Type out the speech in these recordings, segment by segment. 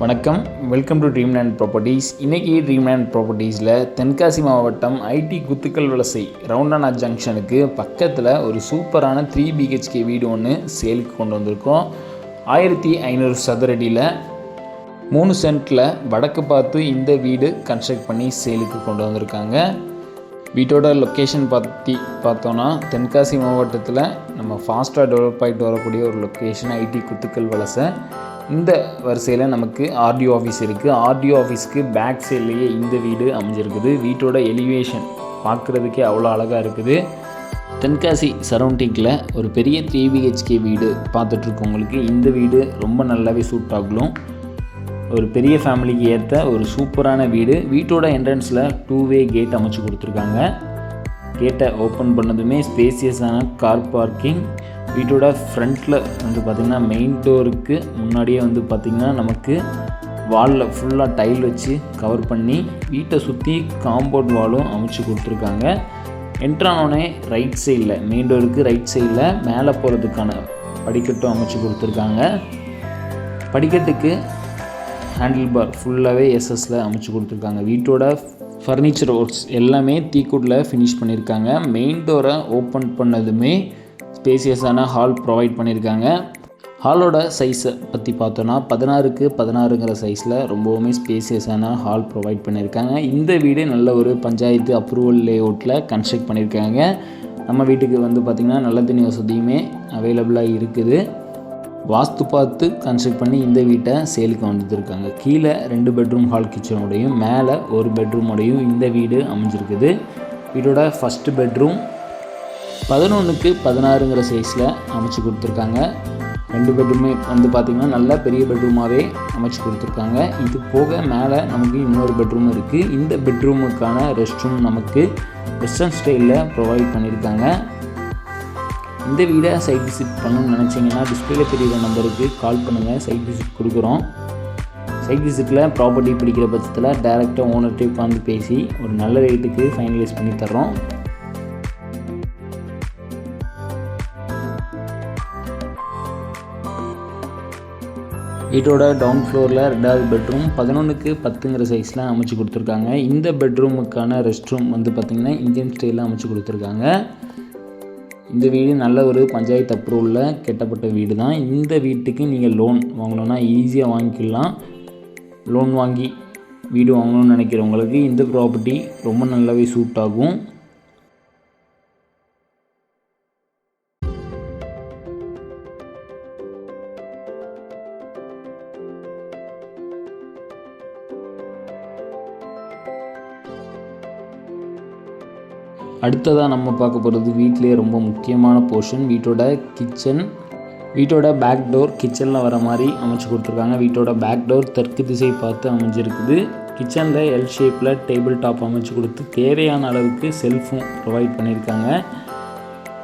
வணக்கம். Welcome to dream land properties இன்றைக்கி Dreamland ப்ராப்பர்ட்டிஸில் தென்காசி மாவட்டம் ஐடி குத்துக்கல் வலசை ரவுண்டானா ஜங்ஷனுக்கு பக்கத்தில் ஒரு சூப்பரான த்ரீ பிஹெச்கே வீடு ஒன்று சேலுக்கு கொண்டு வந்திருக்கோம். ஆயிரத்தி ஐநூறு சதுரடியில் மூணு சென்ட்டில் வடக்கு பார்த்து இந்த வீடு கன்ஸ்ட்ரக்ட் பண்ணி சேலுக்கு கொண்டு வந்திருக்காங்க. வீட்டோட லொக்கேஷன் பற்றி பார்த்தோன்னா தென்காசி மாவட்டத்தில் நம்ம ஃபாஸ்ட்டாக டெவலப் ஆகிட்டு வரக்கூடிய ஒரு லொக்கேஷன் ஐடி குத்துக்கல் வலசை. இந்த வரிசையில் நமக்கு ஆர்டிஓ ஆஃபீஸ் இருக்குது ஆர்டிஓ ஆஃபீஸ்க்கு பேக் சைட்லேயே இந்த வீடு அமைஞ்சிருக்குது. வீட்டோட எலிவேஷன் பார்க்குறதுக்கே அவ்வளோ அழகாக இருக்குது. தென்காசி சரௌண்டிங்கில் ஒரு பெரிய த்ரீ பிஹெச்கே வீடு பார்த்துட்ருக்கவங்களுக்கு இந்த வீடு ரொம்ப நல்லாவே சூட் ஆகலும் ஒரு பெரிய ஃபேமிலிக்கு ஏற்ற ஒரு சூப்பரான வீடு. வீட்டோட என்ட்ரன்ஸில் டூ வே கேட் அமைச்சு கொடுத்துருக்காங்க. கேட்டை ஓப்பன் பண்ணதுமே ஸ்பேசியஸான கார் பார்க்கிங் வீட்டோட ஃப்ரண்ட்டில் வந்து பார்த்திங்கன்னா மெயின் டோருக்கு முன்னாடியே வந்து பார்த்திங்கன்னா நமக்கு வாலில் ஃபுல்லாக டைல் வச்சு கவர் பண்ணி வீட்டை சுற்றி காம்பவுண்ட் வாலும் அமைச்சு கொடுத்துருக்காங்க. என்ட்ரானோடனே ரைட் சைடில் மெயின் டோருக்கு ரைட் சைடில் மேலே போகிறதுக்கான படிக்கட்டும் அமைச்சு கொடுத்துருக்காங்க. படிக்கட்டுக்கு ஹேண்டில் பார் ஃபுல்லாகவே எஸ்எஸில் அமைச்சு கொடுத்துருக்காங்க. வீட்டோட ஃபர்னிச்சர் ஒர்க்ஸ் எல்லாமே தீக்குட்டில் ஃபினிஷ் பண்ணியிருக்காங்க மெயின் டோரை ஓப்பன் பண்ணதுமே ஸ்பேசியஸான ஹால் ப்ரொவைட் பண்ணியிருக்காங்க. ஹாலோட சைஸை பற்றி பார்த்தோன்னா பதினாறுக்கு பதினாறுங்கிற சைஸில் ரொம்பவுமே ஸ்பேசியஸான ஹால் ப்ரொவைட் பண்ணியிருக்காங்க. இந்த வீடு நல்ல ஒரு பஞ்சாயத்து அப்ரூவல் லேஅவுட்டில் கன்ஸ்ட்ரக்ட் பண்ணியிருக்காங்க. நம்ம வீட்டுக்கு வந்து பார்த்திங்கன்னா நல்ல தண்ணி வசதியுமே அவைலபிளாக இருக்குது. வாஸ்து பார்த்து கன்ஸ்ட்ரக்ட் பண்ணி இந்த வீட்டை சேலுக்கு வந்துருக்காங்க. கீழே ரெண்டு பெட்ரூம் ஹால் கிச்சனோடையும் மேலே ஒரு பெட்ரூமோடையும் இந்த வீடு அமைஞ்சிருக்குது. வீட்டோட ஃபஸ்ட்டு பெட்ரூம் பதினொன்றுக்கு பதினாறுங்கிற சைஸில் அமைச்சு கொடுத்துருக்காங்க. ரெண்டு பெட்ரூமே வந்து பார்த்திங்கன்னா நல்ல பெரிய பெட்ரூமாகவே அமைச்சு கொடுத்துருக்காங்க. இது போக மேலே நமக்கு இன்னொரு பெட்ரூம் இருக்குது இந்த பெட்ரூமுக்கான ரெஸ்ட் ரூம் நமக்கு வெஸ்டர்ன் ஸ்டைலில் ப்ரொவைட் பண்ணியிருக்காங்க இந்த வீடை சைட் விசிட் பண்ணணும்னு நினச்சிங்கன்னா டிஸ்பிளே தெரியுற நம்பருக்கு கால் பண்ணுங்கள் சைட் விசிட் கொடுக்குறோம். சைட் விசிட்டில் ப்ராப்பர்ட்டி பிடிக்கிற பட்சத்தில் டேரெக்டாக ஓனர்கிட்ட உட்காந்து பேசி ஒரு நல்ல ரேட்டுக்கு ஃபைனலைஸ் பண்ணி தர்றோம். வீட்டோட டவுன் ஃப்ளோரில் ரெண்டாவது பெட்ரூம் பதினொன்றுக்கு பத்துங்கிற சைஸில் அமைச்சு கொடுத்துருக்காங்க. இந்த பெட்ரூமுக்கான ரெஸ்ட் ரூம் வந்து பார்த்திங்கன்னா இந்தியன் ஸ்டைலில் அமைச்சு கொடுத்துருக்காங்க. இந்த வீடு நல்ல ஒரு பஞ்சாயத்து அப்ரூவலில் கெட்டப்பட்ட வீடு தான் இந்த வீட்டுக்கு நீங்கள் லோன் வாங்கணுன்னா ஈஸியாக வாங்கிக்கலாம். லோன் வாங்கி வீடு வாங்கணும்னு நினைக்கிறவங்களுக்கு இந்த ப்ராப்பர்ட்டி ரொம்ப நல்லாவே சூட் ஆகும். அடுத்ததாக நம்ம பார்க்க போகிறது வீட்டிலே ரொம்ப முக்கியமான போர்ஷன் வீட்டோட கிச்சன் வீட்டோட பேக் டோர் கிச்சனில் வர மாதிரி அமைச்சு கொடுத்துருக்காங்க. வீட்டோட பேக் டோர் தெற்கு திசை பார்த்து அமைஞ்சிருக்குது. கிச்சனில் எல் ஷேப்பில் டேபிள் டாப் அமைச்சு கொடுத்து தேவையான அளவுக்கு செல்ஃபும் ப்ரொவைட் பண்ணியிருக்காங்க.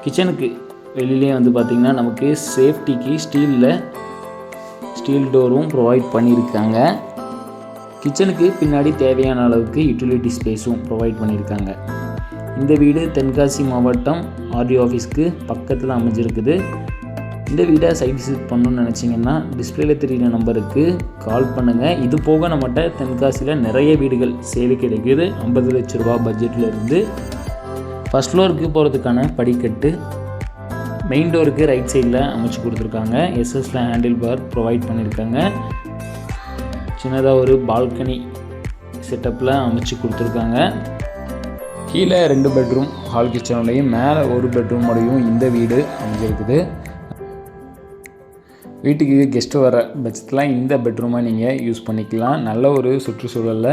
கிச்சனுக்கு வெளியிலே வந்து பார்த்திங்கன்னா நமக்கு சேஃப்டிக்கு ஸ்டீலில் ஸ்டீல் டோரும் ப்ரொவைட் பண்ணியிருக்காங்க. கிச்சனுக்கு பின்னாடி தேவையான அளவுக்கு யூட்டிலிட்டி ஸ்பேஸும் ப்ரொவைட் பண்ணியிருக்காங்க. இந்த வீடு தென்காசி மாவட்டம் ஆர்டிஓ ஆஃபீஸ்க்கு பக்கத்தில் அமைஞ்சிருக்குது. இந்த வீடை சைட் விசிட் பண்ணணும்னு நினச்சிங்கன்னா டிஸ்பிளேல தெரியுற நம்பருக்கு கால் பண்ணுங்கள் இது போக நம்மகிட்ட தென்காசியில் நிறைய வீடுகள் சேவை கிடைக்குது. ஐம்பது லட்ச ரூபா பட்ஜெட்டில் இருந்து ஃபஸ்ட் ஃப்ளோருக்கு போகிறதுக்கான படிக்கட்டு மெயின் டோருக்கு ரைட் சைடில் அமைச்சு கொடுத்துருக்காங்க. எஸ்எஸில் ஹேண்டில் பார் ப்ரொவைட் பண்ணியிருக்காங்க. சின்னதாக ஒரு பால்கனி செட்டப்பில் அமைச்சு கொடுத்துருக்காங்க. கீழே ரெண்டு பெட்ரூம் ஹால் கிச்சனோடையும் மேலே ஒரு பெட்ரூமோடையும் இந்த வீடு அமைஞ்சிருக்குது வீட்டுக்கு கெஸ்ட்டு வர பட்சத்தில் இந்த பெட்ரூமை நீங்கள் யூஸ் பண்ணிக்கலாம். நல்ல ஒரு சுற்றுச்சூழலில்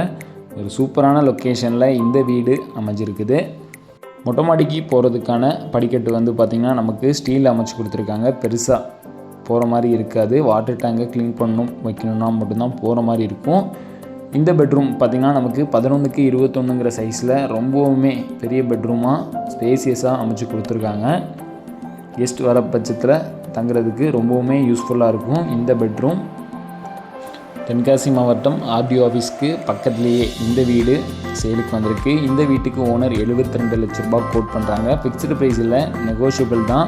ஒரு சூப்பரான லொக்கேஷனில் இந்த வீடு அமைஞ்சிருக்குது. மொட்டை மாடிக்கு போகிறதுக்கான படிக்கட்டு வந்து பார்த்திங்கன்னா நமக்கு ஸ்டீல் அமைச்சு கொடுத்துருக்காங்க. பெருசாக போகிற மாதிரி இருக்காது. வாட்டர் டேங்கை க்ளீன் பண்ணணும் வைக்கணும்னா மட்டும்தான் போகிற மாதிரி இருக்கும். இந்த பெட்ரூம் பார்த்திங்கன்னா நமக்கு பதினொன்றுக்கு இருபத்தொன்னுங்கிற சைஸில் ரொம்பவுமே பெரிய பெட்ரூமாக ஸ்பேசியஸாக அமைச்சு கொடுத்துருக்காங்க. கெஸ்ட் வர பட்சத்தில் தங்குறதுக்கு ரொம்பவுமே யூஸ்ஃபுல்லாக இருக்கும் இந்த பெட்ரூம் தென்காசி மாவட்டம் ஆர்டிஓ ஆஃபீஸ்க்கு பக்கத்துலேயே இந்த வீடு சேலுக்கு வந்திருக்கு. இந்த வீட்டுக்கு ஓனர் எழுபத்தி ரெண்டு லட்ச ரூபா கோட் பண்ணுறாங்க ஃபிக்ஸ்டு ப்ரைஸ் இல்லை நெகோஷியபிள் தான்.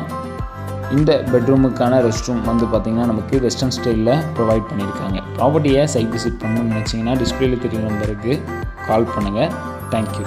இந்த பெட்ரூமுக்கான ரெஸ்ட் ரூம் வந்து பார்த்திங்கன்னா நமக்கு வெஸ்டர்ன் ஸ்டைலில் ப்ரொவைட் பண்ணியிருக்காங்க. ப்ராப்பர்ட்டியை சைட் விசிட் பண்ணணும்னு நினச்சிங்கன்னா டிஸ்பிளேல தெரியும் நம்பருக்கு கால் பண்ணுங்கள் தேங்க்யூ